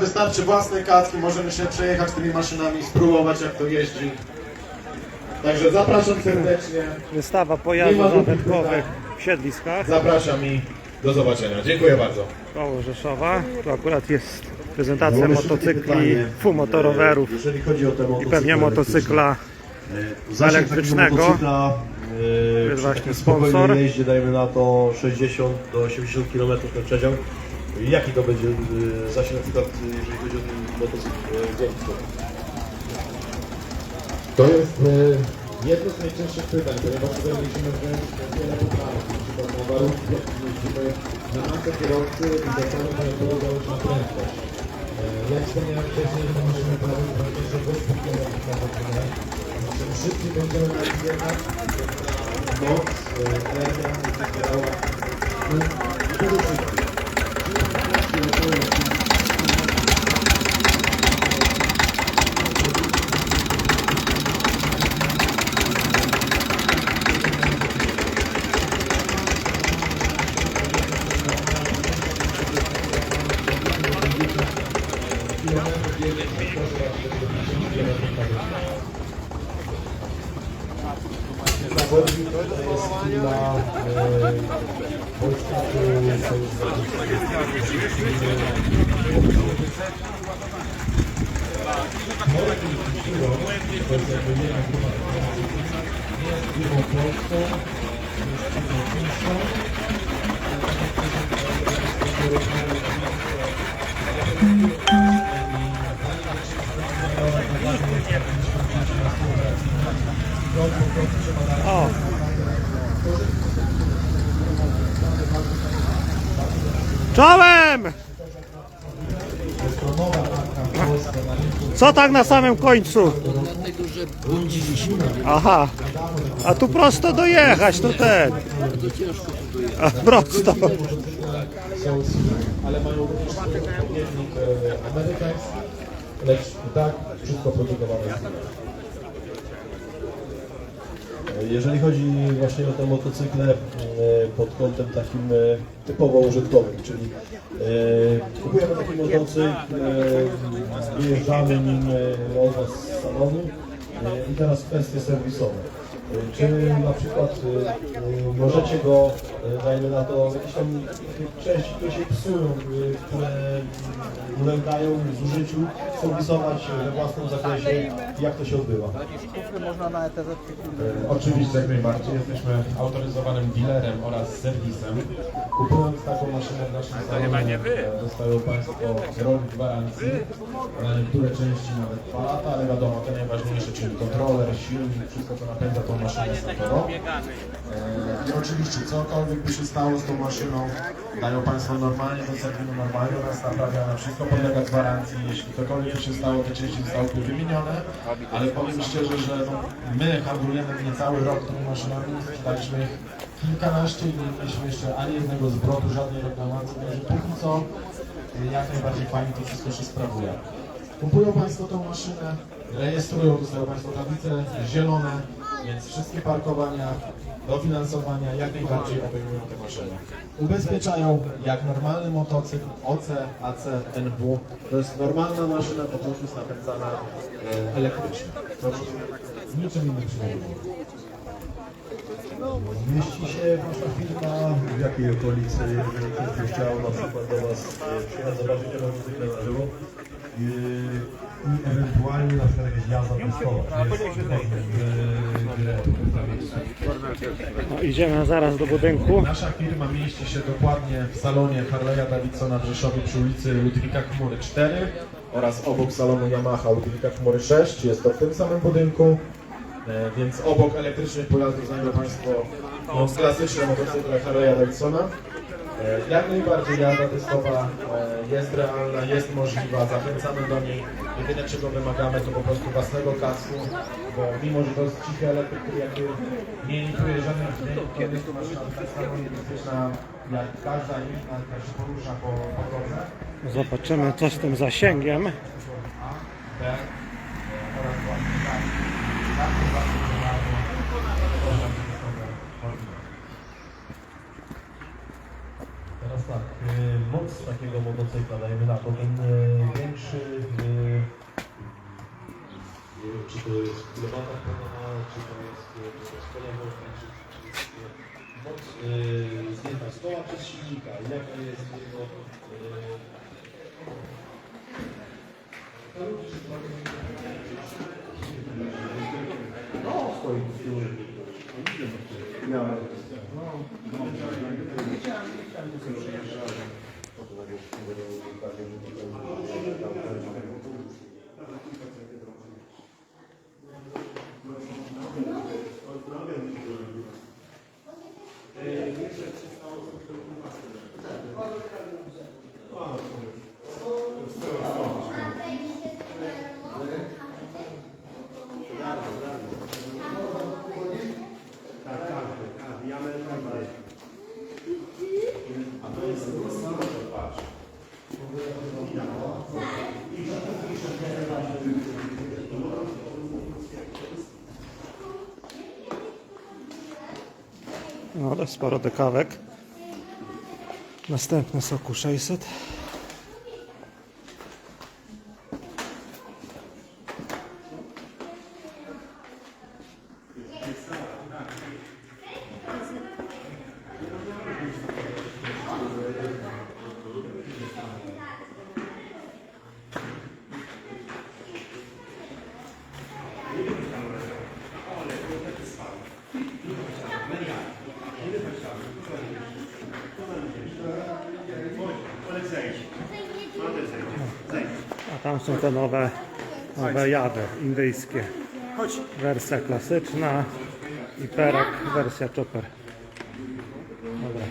Wystarczy własne kaski, możemy się przejechać tymi maszynami, spróbować jak to jeździ. Także zapraszam serdecznie, Wystawa pojazdów zabytkowych w siedliskach zapraszam i do zobaczenia. Dziękuję bardzo. koło Rzeszowa. Tu akurat jest prezentacja motocykli, fu motorowerów i pewnie motocykla elektrycznego. motocykla, e, jest właśnie sponsor. jeździe dajmy na to 60 do 80 km na przedział. Jaki to będzie e, zasięg na przykład, e, jeżeli chodzi o ten motocykl e, Golico? To jest jedno z najczęstszych pytań, ponieważ tutaj musimy wziąć wiele poprawek, na przykład na warunki, na masę kierowcy i zasady monitorować na prędkość. E, Jak wspomniałem wcześniej, to musimy prawie praktycznie bez kierowców na godzinę. Czym szybciej będziemy na jechać, moc, energia działała no, szybciej. Zawodnik to Czołem! Co tak na samym końcu? Dlatego, że błądziliśmy, Aha, a tu prosto dojechać, to ten. bardzo ciężko tu dojechać. A prosto. ale mają również odpowiednik amerykański, lecz tak wszystko produkowane. Jeżeli chodzi właśnie o te motocykle e, pod kątem takim e, typowo użytkowym, czyli e, kupujemy taki motocykl, e, wyjeżdżamy nim od Was z salonu i teraz kwestie serwisowe. Czy na przykład e, e, możecie go, e, dajmy na to, jakieś tam części, które się psują, które ulegają zużyciu, serwisować we własnym zakresie, jak to się odbywa? E, Oczywiście, jak najbardziej. Jesteśmy autoryzowanym dealerem oraz serwisem. Kupując taką maszynę w naszym salonie, dostają Państwo rok gwarancji, które części nawet dwa lata, ale wiadomo, te najważniejsze, czyli kontroler, silnik, wszystko co napędza tą maszynę rok. E, I oczywiście, cokolwiek by się stało z tą maszyną, dają Państwo normalnie do serwinu normalnie, ona jest naprawiana, wszystko podlega gwarancji. Jeśli cokolwiek by się stało, te części zostały tu wymienione, ale powiem szczerze, że no, my handlujemy niecały rok tymi maszynami, sprzedaliśmy kilkanaście i nie mieliśmy jeszcze ani jednego zwrotu, żadnej reklamacji, także póki co y, jak najbardziej fajnie to wszystko się sprawuje. Kupują Państwo tą maszynę, rejestrują, dostają Państwo tablice zielone, więc wszystkie parkowania, dofinansowania jak najbardziej obejmują te maszyny. Ubezpieczają jak normalny motocykl OC, AC, NW. To jest normalna maszyna, po prostu jest napędzana e, elektrycznie. To niczym innym nie różni. Mieści się Wasza firma w jakiej okolicy, jeżeli ktoś by chciał na przykład do Was e, przyjechać, zobaczyć motocykle na żywo i, i ewentualnie na przykład jakieś jazda testowa, czy jest e, No, idziemy zaraz do budynku. Nasza firma mieści się dokładnie w salonie Harley'a Davidsona w Rzeszowie przy ulicy Ludwika Chmury 4 oraz obok salonu Yamaha Ludwika Chmury 6. Jest to w tym samym budynku, e, więc obok elektrycznych pojazdów znajdą Państwo no, klasyczne motocykle Harley'a Davidsona. E, Jak najbardziej jazda testowa e, jest realna, jest możliwa, zachęcamy do niej. Jedyne czego wymagamy to po prostu własnego kasku, bo mimo, że to jest cichy elektryk, który jakby nie imituje żadnych dźwięków, kiedy to maszyna tak samo jak każda inna, która się porusza po, po drodze. Zobaczymy co z tym zasięgiem. B, e, oraz właśnie tak. Poziom testowy możliwy. Teraz tak, e, moc takiego motocykla, dajmy na to, ten e, większy jaka jest jego No ale sporo dekawek. Następne soku 600. A tam są te nowe, nowe jawy indyjskie. Wersja klasyczna i perak wersja chopper. Dobra.